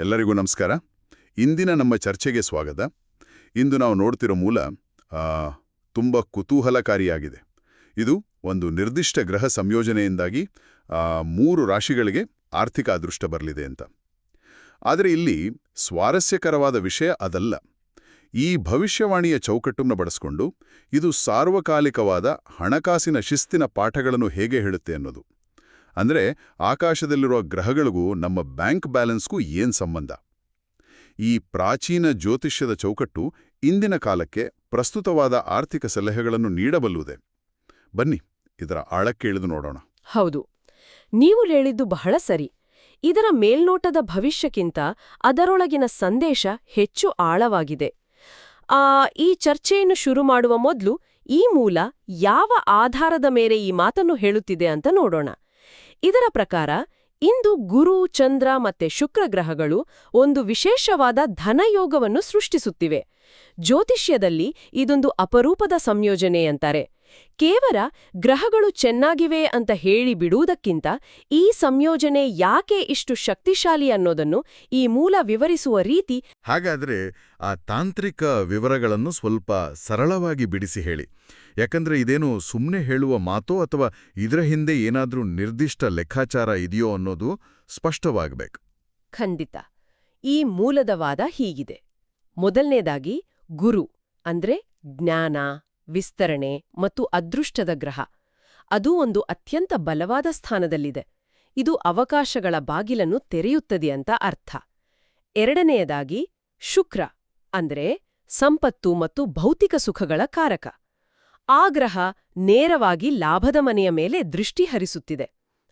ಎಲ್ಲರಿಗೂ ನಮಸ್ಕಾರ. ಇಂದಿನ ನಮ್ಮ ಚರ್ಚೆಗೆ ಸ್ವಾಗತ. ಇಂದು ನಾವು ನೋಡ್ತಿರೋ ಮೂಲ ತುಂಬ ಕುತೂಹಲಕಾರಿಯಾಗಿದೆ. ಇದು ಒಂದು ನಿರ್ದಿಷ್ಟ ಗ್ರಹ ಸಂಯೋಜನೆಯಿಂದಾಗಿ ಮೂರು ರಾಶಿಗಳಿಗೆ ಆರ್ಥಿಕ ಅದೃಷ್ಟ ಬರಲಿದೆ ಅಂತ. ಆದರೆ ಇಲ್ಲಿ ಸ್ವಾರಸ್ಯಕರವಾದ ವಿಷಯ ಅದಲ್ಲ. ಈ ಭವಿಷ್ಯವಾಣಿಯ ಚೌಕಟ್ಟನ್ನು ಬಳಸ್ಕೊಂಡು ಇದು ಸಾರ್ವಕಾಲಿಕವಾದ ಹಣಕಾಸಿನ ಶಿಸ್ತಿನ ಪಾಠಗಳನ್ನು ಹೇಗೆ ಹೇಳುತ್ತೆ ಅನ್ನೋದು. ಅಂದ್ರೆ ಆಕಾಶದಲ್ಲಿರುವ ಗ್ರಹಗಳಿಗೂ ನಮ್ಮ ಬ್ಯಾಂಕ್ ಬ್ಯಾಲೆನ್ಸ್ಗೂ ಏನ್ ಸಂಬಂಧ? ಈ ಪ್ರಾಚೀನ ಜ್ಯೋತಿಷ್ಯದ ಚೌಕಟ್ಟು ಇಂದಿನ ಕಾಲಕ್ಕೆ ಪ್ರಸ್ತುತವಾದ ಆರ್ಥಿಕ ಸಲಹೆಗಳನ್ನು ನೀಡಬಲ್ಲುದೆ. ಬನ್ನಿ, ಇದರ ಆಳಕ್ಕೆ ಇಳಿದು ನೋಡೋಣ. ಹೌದು, ನೀವು ಹೇಳಿದ್ದು ಬಹಳ ಸರಿ. ಇದರ ಮೇಲ್ನೋಟದ ಭವಿಷ್ಯಕ್ಕಿಂತ ಅದರೊಳಗಿನ ಸಂದೇಶ ಹೆಚ್ಚು ಆಳವಾಗಿದೆ. ಆ, ಈ ಚರ್ಚೆಯನ್ನು ಶುರು ಮಾಡುವ ಮೊದಲು ಈ ಮೂಲ ಯಾವ ಆಧಾರದ ಮೇಲೆ ಈ ಮಾತನ್ನು ಹೇಳುತ್ತಿದೆ ಅಂತ ನೋಡೋಣ. ಇದರ ಪ್ರಕಾರ, ಇಂದು ಗುರು, ಚಂದ್ರ ಮತ್ತೆ ಶುಕ್ರ ಗ್ರಹಗಳು ಒಂದು ವಿಶೇಷವಾದ ಧನಯೋಗವನ್ನು ಸೃಷ್ಟಿಸುತ್ತಿವೆ. ಜ್ಯೋತಿಷ್ಯದಲ್ಲಿ ಇದೊಂದು ಅಪರೂಪದ ಸಂಯೋಜನೆ ಅಂತಾರೆ ಕೇವಲ ಗ್ರಹಗಳು ಚೆನ್ನಾಗಿವೆ ಅಂತ ಹೇಳಿ ಬಿಡುವುದಕ್ಕಿಂತ ಈ ಸಂಯೋಜನೆ ಯಾಕೆ ಇಷ್ಟು ಶಕ್ತಿಶಾಲಿ ಅನ್ನೋದನ್ನು ಈ ಮೂಲ ವಿವರಿಸುವ ರೀತಿ ಹಾಗಾದ್ರೆ ಆ ತಾಂತ್ರಿಕ ವಿವರಗಳನ್ನು ಸ್ವಲ್ಪ ಸರಳವಾಗಿ ಬಿಡಿಸಿ ಹೇಳಿ. ಯಾಕಂದ್ರೆ ಇದೇನು ಸುಮ್ಮನೆ ಹೇಳುವ ಮಾತೋ ಅಥವಾ ಇದರ ಹಿಂದೆ ಏನಾದರೂ ನಿರ್ದಿಷ್ಟ ಲೆಕ್ಕಾಚಾರ ಇದೆಯೋ ಅನ್ನೋದು ಸ್ಪಷ್ಟವಾಗಬೇಕು. ಖಂಡಿತ. ಈ ಮೂಲದ ವಾದ ಹೀಗಿದೆ. ಮೊದಲನೇದಾಗಿ ಗುರು ಅಂದ್ರೆ ಜ್ಞಾನ. ವಿಸ್ತರಣೆ ಮತ್ತು ಅದೃಷ್ಟದ ಗ್ರಹ. ಅದು ಒಂದು ಅತ್ಯಂತ ಬಲವಾದ ಸ್ಥಾನದಲ್ಲಿದೆ. ಇದು ಅವಕಾಶಗಳ ಬಾಗಿಲನ್ನು ತೆರೆಯುತ್ತದೆ ಅಂತ ಅರ್ಥ. ಎರಡನೆಯದಾಗಿ, ಶುಕ್ರ ಅಂದರೆ ಸಂಪತ್ತು ಮತ್ತು ಭೌತಿಕ ಸುಖಗಳ ಕಾರಕ. ಆ ಗ್ರಹ ನೇರವಾಗಿ ಲಾಭದ ಮನೆಯ ಮೇಲೆ ದೃಷ್ಟಿ ಹರಿಸುತ್ತಿದೆ.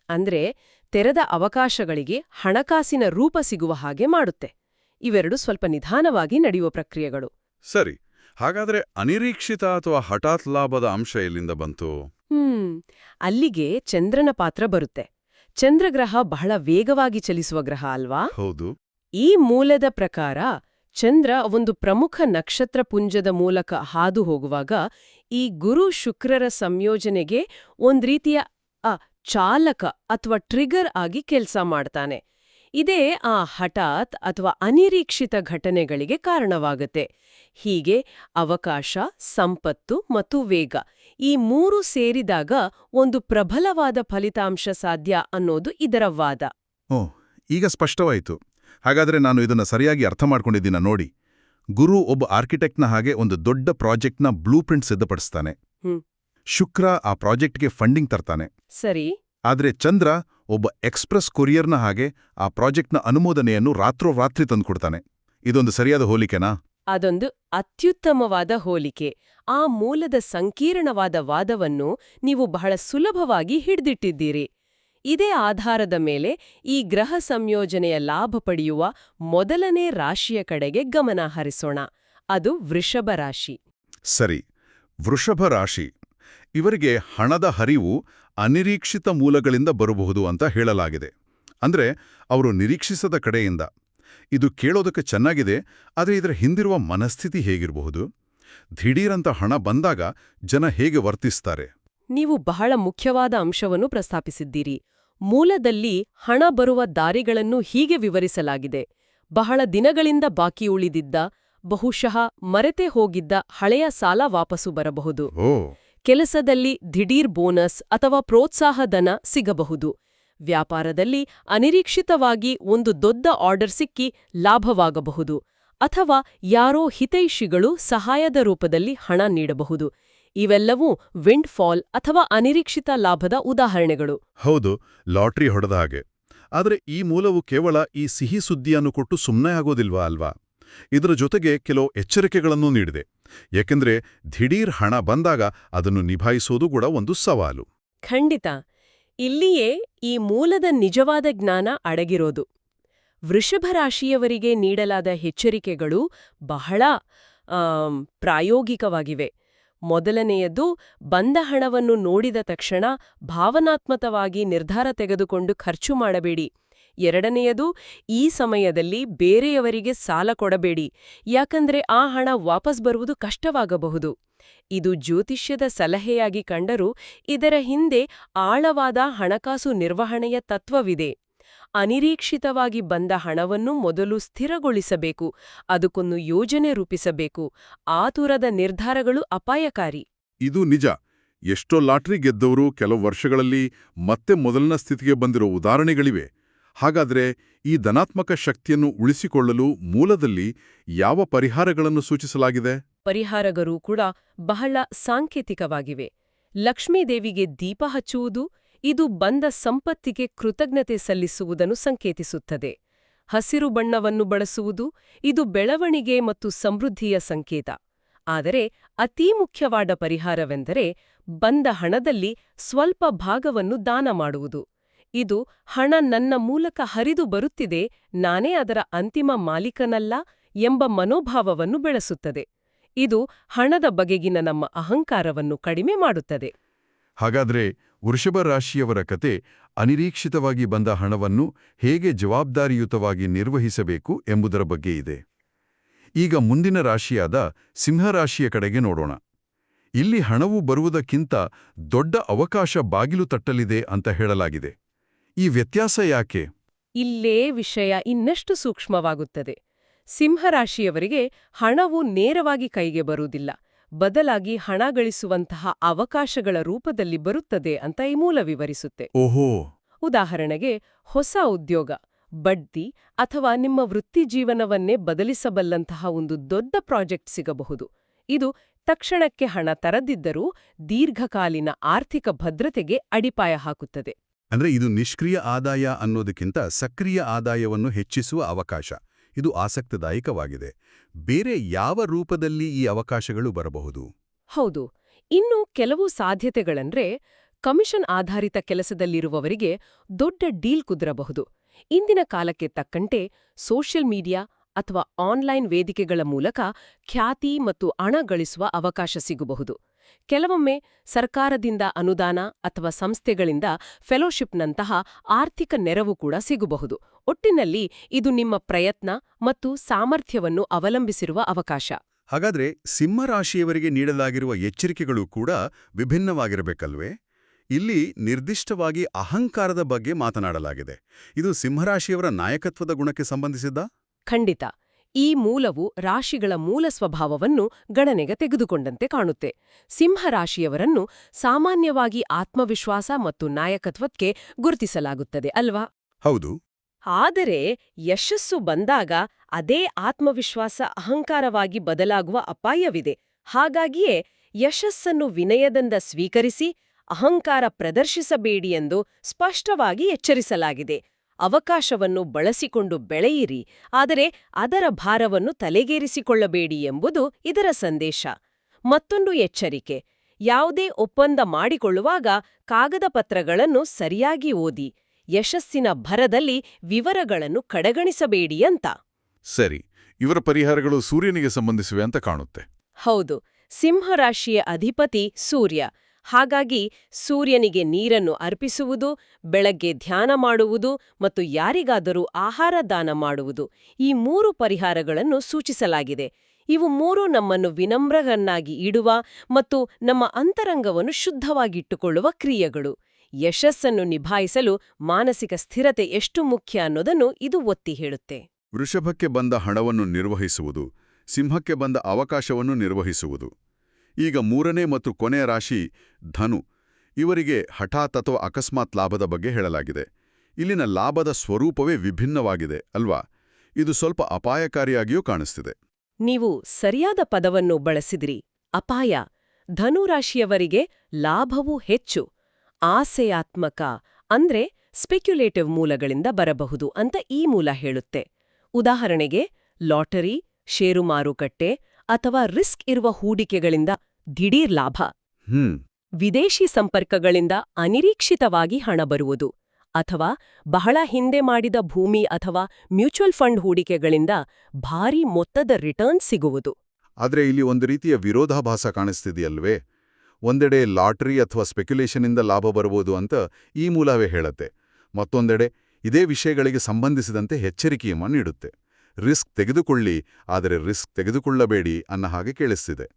ಅಂದ್ರೆ ತೆರೆದ ಅವಕಾಶಗಳಿಗೆ ಹಣಕಾಸಿನ ರೂಪ ಸಿಗುವ ಹಾಗೆ ಮಾಡುತ್ತೆ. ಇವೆರಡು ಸ್ವಲ್ಪ ನಿಧಾನವಾಗಿ ನಡೆಯುವ ಪ್ರಕ್ರಿಯೆಗಳು. ಸರಿ. ಹಾಗಾದ್ರೆ ಅನಿರೀಕ್ಷಿತ ಅಥವಾ ಹಠಾತ್ ಲಾಭದ ಅಂಶ ಎಲ್ಲಿಂದ ಬಂತು? ಹ್ಮ್ ಅಲ್ಲಿಗೆ ಚಂದ್ರನ ಪಾತ್ರ ಬರುತ್ತೆ. ಚಂದ್ರಗ್ರಹ ಬಹಳ ವೇಗವಾಗಿ ಚಲಿಸುವ ಗ್ರಹ ಅಲ್ವಾ? ಹೌದು. ಈ ಮೂಲದ ಪ್ರಕಾರ ಚಂದ್ರ ಒಂದು ಪ್ರಮುಖ ನಕ್ಷತ್ರ ಪುಂಜದ ಮೂಲಕ ಹಾದು ಹೋಗುವಾಗ ಈ ಗುರು ಶುಕ್ರರ ಸಂಯೋಜನೆಗೆ ಒಂದ್ ರೀತಿಯ ಅ ಚಾಲಕ ಅಥವಾ ಟ್ರಿಗರ್ ಆಗಿ ಕೆಲಸ ಮಾಡ್ತಾನೆ. ಇದೇ ಆ ಹಠಾತ್ ಅಥವಾ ಅನಿರೀಕ್ಷಿತ ಘಟನೆಗಳಿಗೆ ಕಾರಣವಾಗುತ್ತೆ. ಹೀಗೆ ಅವಕಾಶ ಸಂಪತ್ತು ಮತ್ತು ವೇಗ ಈ ಮೂರು ಸೇರಿದಾಗ ಒಂದು ಪ್ರಬಲವಾದ ಫಲಿತಾಂಶ ಸಾಧ್ಯ ಅನ್ನೋದು ಇದರ ವಾದ. ಓ ಈಗ ಸ್ಪಷ್ಟವಾಯಿತು. ಹಾಗಾದ್ರೆ ನಾನು ಇದನ್ನ ಸರಿಯಾಗಿ ಅರ್ಥ ಮಾಡ್ಕೊಂಡಿದ್ದೀನ ನೋಡಿ. ಗುರು ಒಬ್ಬ ಆರ್ಕಿಟೆಕ್ಟ್ನ ಹಾಗೆ ಒಂದು ದೊಡ್ಡ ಪ್ರಾಜೆಕ್ಟ್ನ ಬ್ಲೂ ಪ್ರಿಂಟ್ ಸಿದ್ಧಪಡಿಸ್ತಾನೆ. ಶುಕ್ರ ಆ ಪ್ರಾಜೆಕ್ಟ್ಗೆ ಫಂಡಿಂಗ್ ತರ್ತಾನೆ. ಸರಿ. ಆದರೆ ಚಂದ್ರ ಒಬ್ಬ ಎಕ್ಸ್ಪ್ರೆಸ್ ಕೊರಿಯರ್ನ ಹಾಗೆ ಆ ಪ್ರಾಜೆಕ್ಟ್ನ ಅನುಮೋದನೆಯನ್ನು ರಾತ್ರೋರಾತ್ರಿ ತಂದುಕೊಡ್ತಾನೆ. ಇದೊಂದು ಸರಿಯಾದ ಹೋಲಿಕೆನಾ? ಅದೊಂದು ಅತ್ಯುತ್ತಮವಾದ ಹೋಲಿಕೆ. ಆ ಮೂಲದ ಸಂಕೀರ್ಣವಾದ ವಾದವನ್ನು ನೀವು ಬಹಳ ಸುಲಭವಾಗಿ ಹಿಡಿದಿಟ್ಟಿದ್ದೀರಿ. ಇದೇ ಆಧಾರದ ಮೇಲೆ ಈ ಗ್ರಹ ಸಂಯೋಜನೆಯ ಲಾಭ ಪಡೆಯುವ ಮೊದಲನೇ ರಾಶಿಯ ಕಡೆಗೆ ಗಮನ ಹರಿಸೋಣ. ಅದು ವೃಷಭ ರಾಶಿ. ಸರಿ. ವೃಷಭ ರಾಶಿ. ಇವರಿಗೆ ಹಣದ ಹರಿವು ಅನಿರೀಕ್ಷಿತ ಮೂಲಗಳಿಂದ ಬರಬಹುದು ಅಂತ ಹೇಳಲಾಗಿದೆ. ಅಂದ್ರೆ ಅವರು ನಿರೀಕ್ಷಿಸದ ಕಡೆಯಿಂದ. ಇದು ಕೇಳೋದಕ್ಕೆ ಚೆನ್ನಾಗಿದೆ ಆದರೆ ಇದರ ಹಿಂದಿರುವ ಮನಸ್ಥಿತಿ ಹೇಗಿರಬಹುದು? ದಿಢೀರಂತ ಹಣ ಬಂದಾಗ ಜನ ಹೇಗೆ ವರ್ತಿಸ್ತಾರೆ? ನೀವು ಬಹಳ ಮುಖ್ಯವಾದ ಅಂಶವನ್ನು ಪ್ರಸ್ತಾಪಿಸಿದ್ದೀರಿ. ಮೂಲದಲ್ಲಿ ಹಣ ಬರುವ ದಾರಿಗಳನ್ನು ಹೀಗೆ ವಿವರಿಸಲಾಗಿದೆ. ಬಹಳ ದಿನಗಳಿಂದ ಬಾಕಿ ಉಳಿದಿದ್ದ ಬಹುಶಃ ಮರೆತೇ ಹೋಗಿದ್ದ ಹಳೆಯ ಸಾಲ ವಾಪಸು ಬರಬಹುದು. ಓ! ಕೆಲಸದಲ್ಲಿ ದಿಢೀರ್ ಬೋನಸ್ ಅಥವಾ ಪ್ರೋತ್ಸಾಹಧನ ಸಿಗಬಹುದು. ವ್ಯಾಪಾರದಲ್ಲಿ ಅನಿರೀಕ್ಷಿತವಾಗಿ ಒಂದು ದೊಡ್ಡ ಆರ್ಡರ್ ಸಿಕ್ಕಿ ಲಾಭವಾಗಬಹುದು ಅಥವಾ ಯಾರೋ ಹಿತೈಷಿಗಳು ಸಹಾಯದ ರೂಪದಲ್ಲಿ ಹಣ ನೀಡಬಹುದು. ಇವೆಲ್ಲವೂ ವಿಂಡ್ ಫಾಲ್ ಅಥವಾ ಅನಿರೀಕ್ಷಿತ ಲಾಭದ ಉದಾಹರಣೆಗಳು. ಹೌದು, ಲಾಟ್ರಿ ಹೊಡೆದ ಹಾಗೆ. ಆದರೆ ಈ ಮೂಲವು ಕೇವಲ ಈ ಸಿಹಿ ಸುದ್ದಿಯನ್ನು ಕೊಟ್ಟು ಸುಮ್ಮನೆ ಆಗೋದಿಲ್ವಾ ಅಲ್ವಾ? ಇದರ ಜೊತೆಗೆ ಕೆಲವು ಎಚ್ಚರಿಕೆಗಳನ್ನು ನೀಡಿದೆ. ಏಕೆಂದರೆ ದಿಢೀರ್ ಹಣ ಬಂದಾಗ ಅದನ್ನು ನಿಭಾಯಿಸೋದು ಕೂಡ ಒಂದು ಸವಾಲು. ಖಂಡಿತ. ಇಲ್ಲಿಯೇ ಈ ಮೂಲದ ನಿಜವಾದ ಜ್ಞಾನ ಅಡಗಿರೋದು. ವೃಷಭ ರಾಶಿಯವರಿಗೆ ನೀಡಲಾದ ಎಚ್ಚರಿಕೆಗಳು ಬಹಳ ಪ್ರಾಯೋಗಿಕವಾಗಿವೆ. ಮೊದಲನೆಯದು, ಬಂದ ಹಣವನ್ನು ನೋಡಿದ ತಕ್ಷಣ ಭಾವನಾತ್ಮಕವಾಗಿ ನಿರ್ಧಾರ ತೆಗೆದುಕೊಂಡು ಖರ್ಚು ಮಾಡಬೇಡಿ. ಎರಡನೆಯದು, ಈ ಸಮಯದಲ್ಲಿ ಬೇರೆಯವರಿಗೆ ಸಾಲ ಕೊಡಬೇಡಿ, ಯಾಕಂದ್ರೆ ಆ ಹಣ ವಾಪಸ್ ಬರುವುದು ಕಷ್ಟವಾಗಬಹುದು. ಇದು ಜ್ಯೋತಿಷ್ಯದ ಸಲಹೆಯಾಗಿ ಕಂಡರೂ ಇದರ ಹಿಂದೆ ಆಳವಾದ ಹಣಕಾಸು ನಿರ್ವಹಣೆಯ ತತ್ವವಿದೆ. ಅನಿರೀಕ್ಷಿತವಾಗಿ ಬಂದ ಹಣವನ್ನು ಮೊದಲು ಸ್ಥಿರಗೊಳಿಸಬೇಕು, ಅದಕ್ಕೊಂದು ಯೋಜನೆ ರೂಪಿಸಬೇಕು ಆತುರದ ನಿರ್ಧಾರಗಳು ಅಪಾಯಕಾರಿ. ಇದು ನಿಜ. ಎಷ್ಟೋ ಲಾಟ್ರಿ ಗೆದ್ದವರು ಕೆಲವು ವರ್ಷಗಳಲ್ಲಿ ಮತ್ತೆ ಮೊದಲಿನ ಸ್ಥಿತಿಗೆ ಬಂದಿರೋ ಉದಾಹರಣೆಗಳಿವೆ. ಹಾಗಾದ್ರೆ ಈ ಧನಾತ್ಮಕ ಶಕ್ತಿಯನ್ನು ಉಳಿಸಿಕೊಳ್ಳಲು ಮೂಲದಲ್ಲಿ ಯಾವ ಪರಿಹಾರಗಳನ್ನು ಸೂಚಿಸಲಾಗಿದೆ? ಪರಿಹಾರಗಳು ಕೂಡ ಬಹಳ ಸಾಂಕೇತಿಕವಾಗಿವೆ. ಲಕ್ಷ್ಮೀದೇವಿಗೆ ದೀಪ ಹಚ್ಚುವುದು, ಇದು ಬಂದ ಸಂಪತ್ತಿಗೆ ಕೃತಜ್ಞತೆ ಸಲ್ಲಿಸುವುದನ್ನು ಸಂಕೇತಿಸುತ್ತದೆ. ಹಸಿರು ಬಣ್ಣವನ್ನು ಬಳಸುವುದು, ಇದು ಬೆಳವಣಿಗೆ ಮತ್ತು ಸಮೃದ್ಧಿಯ ಸಂಕೇತ. ಆದರೆ ಅತೀ ಮುಖ್ಯವಾದ ಪರಿಹಾರವೆಂದರೆ ಬಂದ ಹಣದಲ್ಲಿ ಸ್ವಲ್ಪ ಭಾಗವನ್ನು ದಾನ ಮಾಡುವುದು. ಇದು ಹಣ ನನ್ನ ಮೂಲಕ ಹರಿದು ಬರುತ್ತಿದೆ, ನಾನೇ ಅದರ ಅಂತಿಮ ಮಾಲೀಕನಲ್ಲ ಎಂಬ ಮನೋಭಾವವನ್ನು ಬೆಳೆಸುತ್ತದೆ. ಇದು ಹಣದ ಬಗೆಗಿನ ನಮ್ಮ ಅಹಂಕಾರವನ್ನು ಕಡಿಮೆ ಮಾಡುತ್ತದೆ. ಹಾಗಾದ್ರೆ ವೃಷಭ ರಾಶಿಯವರ ಕತೆ ಅನಿರೀಕ್ಷಿತವಾಗಿ ಬಂದ ಹಣವನ್ನು ಹೇಗೆ ಜವಾಬ್ದಾರಿಯುತವಾಗಿ ನಿರ್ವಹಿಸಬೇಕು ಎಂಬುದರ ಬಗ್ಗೆ ಇದೆ. ಈಗ ಮುಂದಿನ ರಾಶಿಯಾದ ಸಿಂಹರಾಶಿಯ ಕಡೆಗೆ ನೋಡೋಣ. ಇಲ್ಲಿ ಹಣವು ಬರುವುದಕ್ಕಿಂತ ದೊಡ್ಡ ಅವಕಾಶ ಬಾಗಿಲು ತಟ್ಟಲಿದೆ ಅಂತ ಹೇಳಲಾಗಿದೆ. ಈ ವ್ಯತ್ಯಾಸ ಯಾಕೆ? ಇಲ್ಲೇ ವಿಷಯ ಇನ್ನಷ್ಟು ಸೂಕ್ಷ್ಮವಾಗುತ್ತದೆ. ಸಿಂಹರಾಶಿಯವರಿಗೆ ಹಣವು ನೇರವಾಗಿ ಕೈಗೆ ಬರುವುದಿಲ್ಲ. ಬದಲಾಗಿ ಹಣ ಗಳಿಸುವಂತಹ ಅವಕಾಶಗಳ ರೂಪದಲ್ಲಿ ಬರುತ್ತದೆ ಅಂತ ಈ ಮೂಲ ವಿವರಿಸುತ್ತೆ. ಓಹೋ! ಉದಾಹರಣೆಗೆ ಹೊಸ ಉದ್ಯೋಗ ಬಡ್ತಿ ಅಥವಾ ನಿಮ್ಮ ವೃತ್ತಿಜೀವನವನ್ನೇ ಬದಲಿಸಬಲ್ಲಂತಹ ಒಂದು ದೊಡ್ಡ ಪ್ರಾಜೆಕ್ಟ್ ಸಿಗಬಹುದು. ಇದು ತಕ್ಷಣಕ್ಕೆ ಹಣ ತರದಿದ್ದರೂ ದೀರ್ಘಕಾಲೀನ ಆರ್ಥಿಕ ಭದ್ರತೆಗೆ ಅಡಿಪಾಯ ಹಾಕುತ್ತದೆ. ಅಂದ್ರೆ ಇದು ನಿಷ್ಕ್ರಿಯ ಆದಾಯ ಅನ್ನೋದಕ್ಕಿಂತ ಸಕ್ರಿಯ ಆದಾಯವನ್ನು ಹೆಚ್ಚಿಸುವ ಅವಕಾಶ. ಇದು ಆಸಕ್ತಿದಾಯಕವಾಗಿದೆ. ಬೇರೆ ಯಾವ ರೂಪದಲ್ಲಿ ಈ ಅವಕಾಶಗಳು ಬರಬಹುದು? ಹೌದು. ಇನ್ನು ಕೆಲವು ಸಾಧ್ಯತೆಗಳಂದ್ರೆ, ಕಮಿಷನ್ ಆಧಾರಿತ ಕೆಲಸದಲ್ಲಿರುವವರಿಗೆ ದೊಡ್ಡ ಡೀಲ್ ಕುದುರಬಹುದು. ಇಂದಿನ ಕಾಲಕ್ಕೆ ತಕ್ಕಂತೆ ಸೋಷಿಯಲ್ ಮೀಡಿಯಾ ಅಥವಾ ಆನ್ಲೈನ್ ವೇದಿಕೆಗಳ ಮೂಲಕ ಖ್ಯಾತಿ ಮತ್ತು ಹಣ ಗಳಿಸುವ ಅವಕಾಶ ಸಿಗಬಹುದು. ಕೆಲವೊಮ್ಮೆ ಸರ್ಕಾರದಿಂದ ಅನುದಾನ ಅಥವಾ ಸಂಸ್ಥೆಗಳಿಂದ ಫೆಲೋಶಿಪ್ನಂತಹ ಆರ್ಥಿಕ ನೆರವು ಕೂಡ ಸಿಗಬಹುದು. ಒಟ್ಟಿನಲ್ಲಿ ಇದು ನಿಮ್ಮ ಪ್ರಯತ್ನ ಮತ್ತು ಸಾಮರ್ಥ್ಯವನ್ನು ಅವಲಂಬಿಸಿರುವ ಅವಕಾಶ. ಹಾಗಾದ್ರೆ ಸಿಂಹರಾಶಿಯವರಿಗೆ ನೀಡಲಾಗಿರುವ ಎಚ್ಚರಿಕೆಗಳು ಕೂಡ ವಿಭಿನ್ನವಾಗಿರಬೇಕಲ್ವೇ? ಇಲ್ಲಿ ನಿರ್ದಿಷ್ಟವಾಗಿ ಅಹಂಕಾರದ ಬಗ್ಗೆ ಮಾತನಾಡಲಾಗಿದೆ. ಇದು ಸಿಂಹರಾಶಿಯವರ ನಾಯಕತ್ವದ ಗುಣಕ್ಕೆ ಸಂಬಂಧಿಸಿದ್ದ? ಖಂಡಿತ. ಈ ಮೂಲವು ರಾಶಿಗಳ ಮೂಲ ಸ್ವಭಾವವನ್ನು ಗಣನೆಗೆ ತೆಗೆದುಕೊಂಡಂತೆ ಕಾಣುತ್ತೆ. ಸಿಂಹರಾಶಿಯವರನ್ನು ಸಾಮಾನ್ಯವಾಗಿ ಆತ್ಮವಿಶ್ವಾಸ ಮತ್ತು ನಾಯಕತ್ವಕ್ಕೆ ಗುರುತಿಸಲಾಗುತ್ತದೆ ಅಲ್ವಾ? ಹೌದು. ಆದರೆ ಯಶಸ್ಸು ಬಂದಾಗ ಅದೇ ಆತ್ಮವಿಶ್ವಾಸ ಅಹಂಕಾರವಾಗಿ ಬದಲಾಗುವ ಅಪಾಯವಿದೆ. ಹಾಗಾಗಿಯೇ ಯಶಸ್ಸನ್ನು ವಿನಯದಿಂದ ಸ್ವೀಕರಿಸಿ ಅಹಂಕಾರ ಪ್ರದರ್ಶಿಸಬೇಡಿ ಎಂದು ಸ್ಪಷ್ಟವಾಗಿ ಎಚ್ಚರಿಸಲಾಗಿದೆ. ಅವಕಾಶವನ್ನು ಬಳಸಿಕೊಂಡು ಬೆಳೆಯಿರಿ ಆದರೆ ಅದರ ಭಾರವನ್ನು ತಲೆಗೇರಿಸಿಕೊಳ್ಳಬೇಡಿ ಎಂಬುದು ಇದರ ಸಂದೇಶ. ಮತ್ತೊಂದು ಎಚ್ಚರಿಕೆ ಯಾವುದೇ ಒಪ್ಪಂದ ಮಾಡಿಕೊಳ್ಳುವಾಗ ಕಾಗದ ಪತ್ರಗಳನ್ನು ಸರಿಯಾಗಿ ಓದಿ ಯಶಸ್ಸಿನ ಭರದಲ್ಲಿ ವಿವರಗಳನ್ನು ಕಡೆಗಣಿಸಬೇಡಿ ಅಂತ. ಸರಿ ಇವರ ಪರಿಹಾರಗಳು ಸೂರ್ಯನಿಗೆ ಸಂಬಂಧಿಸಿವೆ ಅಂತ ಕಾಣುತ್ತೆ. ಹೌದು ಸಿಂಹರಾಶಿಯ ಅಧಿಪತಿ ಸೂರ್ಯ. ಹಾಗಾಗಿ ಸೂರ್ಯನಿಗೆ ನೀರನ್ನು ಅರ್ಪಿಸುವುದು, ಬೆಳಗ್ಗೆ ಧ್ಯಾನ ಮಾಡುವುದು ಮತ್ತು ಯಾರಿಗಾದರೂ ಆಹಾರ ದಾನ ಮಾಡುವುದು ಈ ಮೂರು ಪರಿಹಾರಗಳನ್ನು ಸೂಚಿಸಲಾಗಿದೆ. ಇವು ಮೂರು ನಮ್ಮನ್ನು ವಿನಮ್ರರನ್ನಾಗಿ ಇಡುವ ಮತ್ತು ನಮ್ಮ ಅಂತರಂಗವನ್ನು ಶುದ್ಧವಾಗಿಟ್ಟುಕೊಳ್ಳುವ ಕ್ರಿಯೆಗಳು. ಯಶಸ್ಸನ್ನು ನಿಭಾಯಿಸಲು ಮಾನಸಿಕ ಸ್ಥಿರತೆ ಎಷ್ಟು ಮುಖ್ಯ ಅನ್ನೋದನ್ನು ಇದು ಒತ್ತಿ ಹೇಳುತ್ತೆ. ವೃಷಭಕ್ಕೆ ಬಂದ ಹಣವನ್ನು ನಿರ್ವಹಿಸುವುದು, ಸಿಂಹಕ್ಕೆ ಬಂದ ಅವಕಾಶವನ್ನು ನಿರ್ವಹಿಸುವುದು. ಈಗ ಮೂರನೇ ಮತ್ತು ಕೊನೆಯ ರಾಶಿ ಧನು. ಇವರಿಗೆ ಹಠಾತ್ ಅಥವಾ ಅಕಸ್ಮಾತ್ ಲಾಭದ ಬಗ್ಗೆ ಹೇಳಲಾಗಿದೆ. ಇಲ್ಲಿನ ಲಾಭದ ಸ್ವರೂಪವೇ ವಿಭಿನ್ನವಾಗಿದೆ, ಅಲ್ವಾ? ಇದು ಸ್ವಲ್ಪ ಅಪಾಯಕಾರಿಯಾಗಿಯೂ ಕಾಣಿಸ್ತಿದೆ. ನೀವು ಸರಿಯಾದ ಪದವನ್ನು ಬಳಸಿದ್ರಿ. ಅಪಾಯ. ಧನುರಾಶಿಯವರಿಗೆ ಲಾಭವೂ ಹೆಚ್ಚು. ಆಸೆಯಾತ್ಮಕ. ಅಂದ್ರೆ ಸ್ಪೆಕ್ಯುಲೇಟಿವ್ ಮೂಲಗಳಿಂದ ಬರಬಹುದು ಅಂತ ಈ ಮೂಲ ಹೇಳುತ್ತೆ. ಉದಾಹರಣೆಗೆ, ಲಾಟರಿ, ಷೇರು ಮಾರುಕಟ್ಟೆ ಅಥವಾ ರಿಸ್ಕ್ ಇರುವ ಹೂಡಿಕೆಗಳಿಂದ ದಿಢೀರ್ ಲಾಭ. ಹ್ಮ್. ವಿದೇಶಿ ಸಂಪರ್ಕಗಳಿಂದ ಅನಿರೀಕ್ಷಿತವಾಗಿ ಹಣ ಬರುವುದು ಅಥವಾ ಬಹಳ ಹಿಂದೆ ಮಾಡಿದ ಭೂಮಿ ಅಥವಾ ಮ್ಯೂಚುವಲ್ ಫಂಡ್ ಹೂಡಿಕೆಗಳಿಂದ ಭಾರೀ ಮೊತ್ತದ ರಿಟರ್ನ್ ಸಿಗುವುದು. ಆದರೆ ಇಲ್ಲಿ ಒಂದು ರೀತಿಯ ವಿರೋಧಾಭಾಸ ಕಾಣಿಸ್ತಿದೆಯಲ್ವೇ? ಒಂದೆಡೆ ಲಾಟರಿ ಅಥವಾ ಸ್ಪೆಕ್ಯುಲೇಷನ್ನಿಂದ ಲಾಭ ಬರಬಹುದು ಅಂತ ಈ ಮೂಲವೇ ಹೇಳುತ್ತೆ. ಮತ್ತೊಂದೆಡೆ ಇದೇ ವಿಷಯಗಳಿಗೆ ಸಂಬಂಧಿಸಿದಂತೆ ಎಚ್ಚರಿಕೆಯನ್ನು ನೀಡುತ್ತೆ. ರಿಸ್ಕ್ ತೆಗೆದುಕೊಳ್ಳಿ, ಆದರೆ ರಿಸ್ಕ್ ತೆಗೆದುಕೊಳ್ಳಬೇಡಿ ಅನ್ನ ಹಾಗೆ ಕೇಳಿಸ್ತಿದೆ.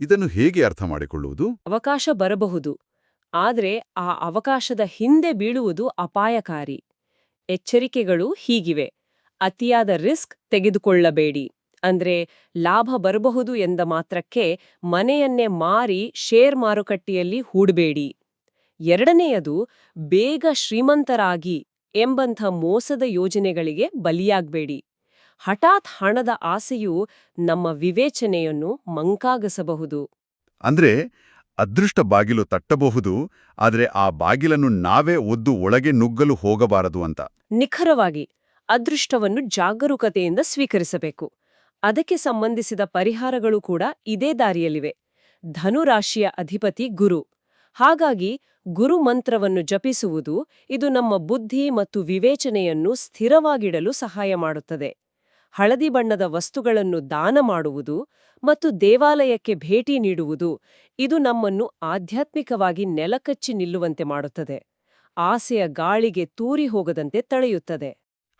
ಇದನ್ನು ಹೇಗೆ ಅರ್ಥ ಮಾಡಿಕೊಳ್ಳುವುದು? ಅವಕಾಶ ಬರಬಹುದು, ಆದರೆ ಆ ಅವಕಾಶದ ಹಿಂದೆ ಬೀಳುವುದು ಅಪಾಯಕಾರಿ. ಎಚ್ಚರಿಕೆಗಳು ಹೀಗಿವೆ. ಅತಿಯಾದ ರಿಸ್ಕ್ ತೆಗೆದುಕೊಳ್ಳಬೇಡಿ, ಅಂದ್ರೆ ಲಾಭ ಬರಬಹುದು ಎಂದ ಮಾತ್ರಕ್ಕೆ ಮನೆಯನ್ನೇ ಮಾರಿ ಶೇರ್ ಮಾರುಕಟ್ಟೆಯಲ್ಲಿ ಹೂಡಬೇಡಿ. ಎರಡನೆಯದು, ಬೇಗ ಶ್ರೀಮಂತರಾಗಿ ಎಂಬಂಥ ಮೋಸದ ಯೋಜನೆಗಳಿಗೆ ಬಲಿಯಾಗಬೇಡಿ. ಹಠಾತ್ ಹಣದ ಆಸೆಯು ನಮ್ಮ ವಿವೇಚನೆಯನ್ನು ಮಂಕಾಗಸಬಹುದು. ಅಂದ್ರೆ ಅದೃಷ್ಟ ಬಾಗಿಲು ತಟ್ಟಬಹುದು ಆದರೆ ಆ ಬಾಗಿಲನ್ನು ನಾವೇ ಒದ್ದು ಒಳಗೆ ನುಗ್ಗಲು ಹೋಗಬಾರದು ಅಂತ. ನಿಖರವಾಗಿ ಅದೃಷ್ಟವನ್ನು ಜಾಗರೂಕತೆಯಿಂದ ಸ್ವೀಕರಿಸಬೇಕು. ಅದಕ್ಕೆ ಸಂಬಂಧಿಸಿದ ಪರಿಹಾರಗಳು ಕೂಡ ಇದೇ ದಾರಿಯಲ್ಲಿವೆ. ಧನುರಾಶಿಯ ಅಧಿಪತಿ ಗುರು. ಹಾಗಾಗಿ ಗುರು ಮಂತ್ರವನ್ನು ಜಪಿಸುವುದು ಇದು ನಮ್ಮ ಬುದ್ಧಿ ಮತ್ತು ವಿವೇಚನೆಯನ್ನು ಸ್ಥಿರವಾಗಿಡಲು ಸಹಾಯ ಮಾಡುತ್ತದೆ. ಹಳದಿ ಬಣ್ಣದ ವಸ್ತುಗಳನ್ನು ದಾನ ಮಾಡುವುದು ಮತ್ತು ದೇವಾಲಯಕ್ಕೆ ಭೇಟಿ ನೀಡುವುದು ಇದು ನಮ್ಮನ್ನು ಆಧ್ಯಾತ್ಮಿಕವಾಗಿ ನೆಲಕಚ್ಚಿ ನಿಲ್ಲುವಂತೆ ಮಾಡುತ್ತದೆ. ಆಸೆಯ ಗಾಳಿಗೆ ತೂರಿ ಹೋಗದಂತೆ ತಡೆಯುತ್ತದೆ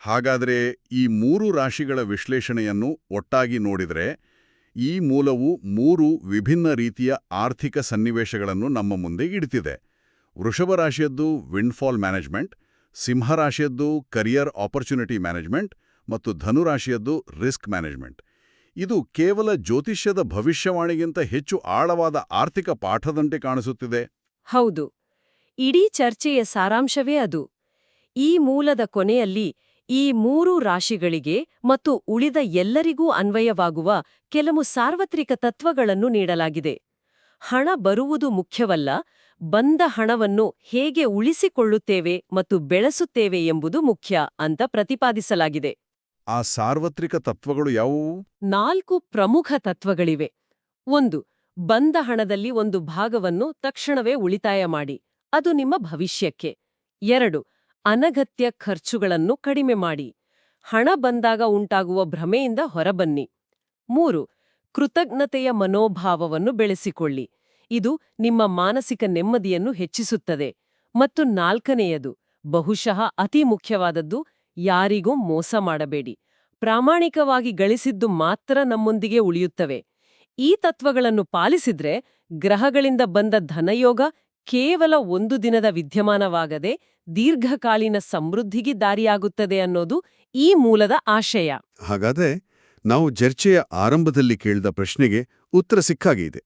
ಹಾಗಾದ್ರೆ ಈ ಮೂರು ರಾಶಿಗಳ ವಿಶ್ಲೇಷಣೆಯನ್ನು ಒಟ್ಟಾಗಿ ನೋಡಿದರೆ ಈ ಮೂಲವು ಮೂರು ವಿಭಿನ್ನ ರೀತಿಯ ಆರ್ಥಿಕ ಸನ್ನಿವೇಶಗಳನ್ನು ನಮ್ಮ ಮುಂದೆ ಇಡ್ತಿದೆ. ವೃಷಭ ರಾಶಿಯದ್ದು ವಿಂಡ್ಫಾಲ್ ಮ್ಯಾನೇಜ್ಮೆಂಟ್ ಸಿಂಹರಾಶಿಯದ್ದು ಕರಿಯರ್ ಆಪರ್ಚುನಿಟಿ ಮ್ಯಾನೇಜ್ಮೆಂಟ್ ಮತ್ತು ಧನುರಾಶಿಯದ್ದು ರಿಸ್ಕ್ ಮ್ಯಾನೇಜ್ಮೆಂಟ್. ಇದು ಕೇವಲ ಜ್ಯೋತಿಷ್ಯದ ಭವಿಷ್ಯವಾಣಿಗಿಂತ ಹೆಚ್ಚು ಆಳವಾದ ಆರ್ಥಿಕ ಪಾಠದಂತೆ ಕಾಣಿಸುತ್ತಿದೆ. ಹೌದು. ಇಡೀ ಚರ್ಚೆಯ ಸಾರಾಂಶವೇ ಅದು. ಈ ಮೂಲದ ಕೊನೆಯಲ್ಲಿ ಈ ಮೂರು ರಾಶಿಗಳಿಗೆ ಮತ್ತು ಉಳಿದ ಎಲ್ಲರಿಗೂ ಅನ್ವಯವಾಗುವ ಕೆಲವು ಸಾರ್ವತ್ರಿಕ ತತ್ವಗಳನ್ನು ನೀಡಲಾಗಿದೆ. ಹಣ ಬರುವುದು ಮುಖ್ಯವಲ್ಲ, ಬಂದ ಹಣವನ್ನು ಹೇಗೆ ಉಳಿಸಿಕೊಳ್ಳುತ್ತೇವೆ ಮತ್ತು ಬೆಳೆಸುತ್ತೇವೆ ಎಂಬುದು ಮುಖ್ಯ ಅಂತ ಪ್ರತಿಪಾದಿಸಲಾಗಿದೆ. ಆ ಸಾರ್ವತ್ರಿಕ ತತ್ವಗಳು ಯಾವುವು? ನಾಲ್ಕು ಪ್ರಮುಖ ತತ್ವಗಳಿವೆ. ಒಂದು, ಬಂದ ಹಣದಲ್ಲಿ ಒಂದು ಭಾಗವನ್ನು ತಕ್ಷಣವೇ ಉಳಿತಾಯ ಮಾಡಿ, ಅದು ನಿಮ್ಮ ಭವಿಷ್ಯಕ್ಕೆ. ಎರಡು, ಅನಗತ್ಯ ಖರ್ಚುಗಳನ್ನು ಕಡಿಮೆ ಮಾಡಿ, ಹಣ ಬಂದಾಗ ಉಂಟಾಗುವ ಭ್ರಮೆಯಿಂದ ಹೊರಬನ್ನಿ. ಮೂರು, ಕೃತಜ್ಞತೆಯ ಮನೋಭಾವವನ್ನು ಬೆಳೆಸಿಕೊಳ್ಳಿ. ಇದು ನಿಮ್ಮ ಮಾನಸಿಕ ನೆಮ್ಮದಿಯನ್ನು ಹೆಚ್ಚಿಸುತ್ತದೆ. ಮತ್ತು ನಾಲ್ಕನೆಯದು, ಬಹುಶಃ ಅತಿ ಮುಖ್ಯವಾದದ್ದು ಯಾರಿಗೂ ಮೋಸ ಮಾಡಬೇಡಿ. ಪ್ರಾಮಾಣಿಕವಾಗಿ ಗಳಿಸಿದ್ದು ಮಾತ್ರ ನಮ್ಮೊಂದಿಗೆ ಉಳಿಯುತ್ತವೆ. ಈ ತತ್ವಗಳನ್ನು ಪಾಲಿಸಿದ್ರೆ ಗ್ರಹಗಳಿಂದ ಬಂದ ಧನಯೋಗ ಕೇವಲ ಒಂದು ದಿನದ ವಿದ್ಯಮಾನವಾಗದೆ ದೀರ್ಘಕಾಲೀನ ಸಮೃದ್ಧಿಗೆ ದಾರಿಯಾಗುತ್ತದೆ ಅನ್ನೋದು ಈ ಮೂಲದ ಆಶಯ. ಹಾಗಾದ್ರೆ ನಾವು ಚರ್ಚೆಯ ಆರಂಭದಲ್ಲಿ ಕೇಳಿದ ಪ್ರಶ್ನೆಗೆ ಉತ್ತರ ಸಿಕ್ಕಾಗಿದೆ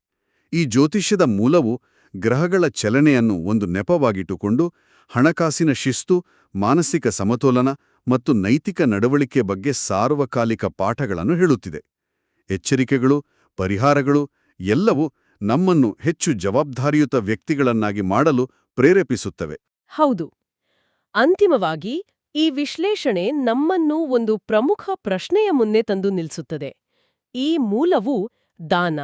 ಈ ಜ್ಯೋತಿಷ್ಯದ ಮೂಲವು ಗ್ರಹಗಳ ಚಲನೆಯನ್ನು ಒಂದು ನೆಪವಾಗಿಟ್ಟುಕೊಂಡು ಹಣಕಾಸಿನ ಶಿಸ್ತು, ಮಾನಸಿಕ ಸಮತೋಲನ ಮತ್ತು ನೈತಿಕ ನಡವಳಿಕೆ ಬಗ್ಗೆ ಸಾರ್ವಕಾಲಿಕ ಪಾಠಗಳನ್ನು ಹೇಳುತ್ತಿದೆ. ಎಚ್ಚರಿಕೆಗಳು, ಪರಿಹಾರಗಳು ಎಲ್ಲವೂ ನಮ್ಮನ್ನು ಹೆಚ್ಚು ಜವಾಬ್ದಾರಿಯುತ ವ್ಯಕ್ತಿಗಳನ್ನಾಗಿ ಮಾಡಲು ಪ್ರೇರೇಪಿಸುತ್ತವೆ. ಹೌದು. ಅಂತಿಮವಾಗಿ, ಈ ವಿಶ್ಲೇಷಣೆ ನಮ್ಮನ್ನು ಒಂದು ಪ್ರಮುಖ ಪ್ರಶ್ನೆಯ ಮುನ್ನೆ ತಂದು ನಿಲ್ಲಿಸುತ್ತದೆ ಈ ಮೂಲವು ದಾನ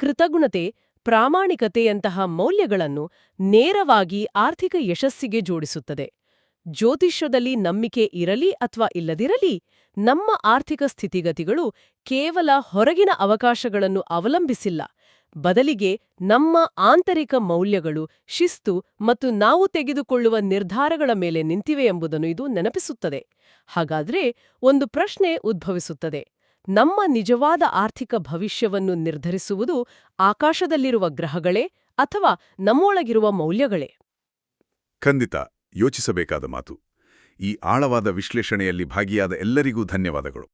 ಕೃತಗುಣತೆ ಪ್ರಾಮಾಣಿಕತೆಯಂತಹ ಮೌಲ್ಯಗಳನ್ನು ನೇರವಾಗಿ ಆರ್ಥಿಕ ಯಶಸ್ಸಿಗೆ ಜೋಡಿಸುತ್ತದೆ. ಜ್ಯೋತಿಷ್ಯದಲ್ಲಿ ನಂಬಿಕೆ ಇರಲಿ ಅಥವಾ ಇಲ್ಲದಿರಲಿ, ನಮ್ಮ ಆರ್ಥಿಕ ಸ್ಥಿತಿಗತಿಗಳು ಕೇವಲ ಹೊರಗಿನ ಅವಕಾಶಗಳನ್ನು ಅವಲಂಬಿಸಿಲ್ಲ. ಬದಲಿಗೆ ನಮ್ಮ ಆಂತರಿಕ ಮೌಲ್ಯಗಳು, ಶಿಸ್ತು ಮತ್ತು ನಾವು ತೆಗೆದುಕೊಳ್ಳುವ ನಿರ್ಧಾರಗಳ ಮೇಲೆ ನಿಂತಿವೆ ಎಂಬುದನ್ನು ಇದು ನೆನಪಿಸುತ್ತದೆ. ಹಾಗಾದ್ರೆ ಒಂದು ಪ್ರಶ್ನೆ ಉದ್ಭವಿಸುತ್ತದೆ. ನಮ್ಮ ನಿಜವಾದ ಆರ್ಥಿಕ ಭವಿಷ್ಯವನ್ನು ನಿರ್ಧರಿಸುವುದು ಆಕಾಶದಲ್ಲಿರುವ ಗ್ರಹಗಳೇ ಅಥವಾ ನಮ್ಮೊಳಗಿರುವ ಮೌಲ್ಯಗಳೇ? ಖಂಡಿತ. ಯೋಚಿಸಬೇಕಾದ ಮಾತು. ಈ ಆಳವಾದ ವಿಶ್ಲೇಷಣೆಯಲ್ಲಿ ಭಾಗಿಯಾದ ಎಲ್ಲರಿಗೂ ಧನ್ಯವಾದಗಳು.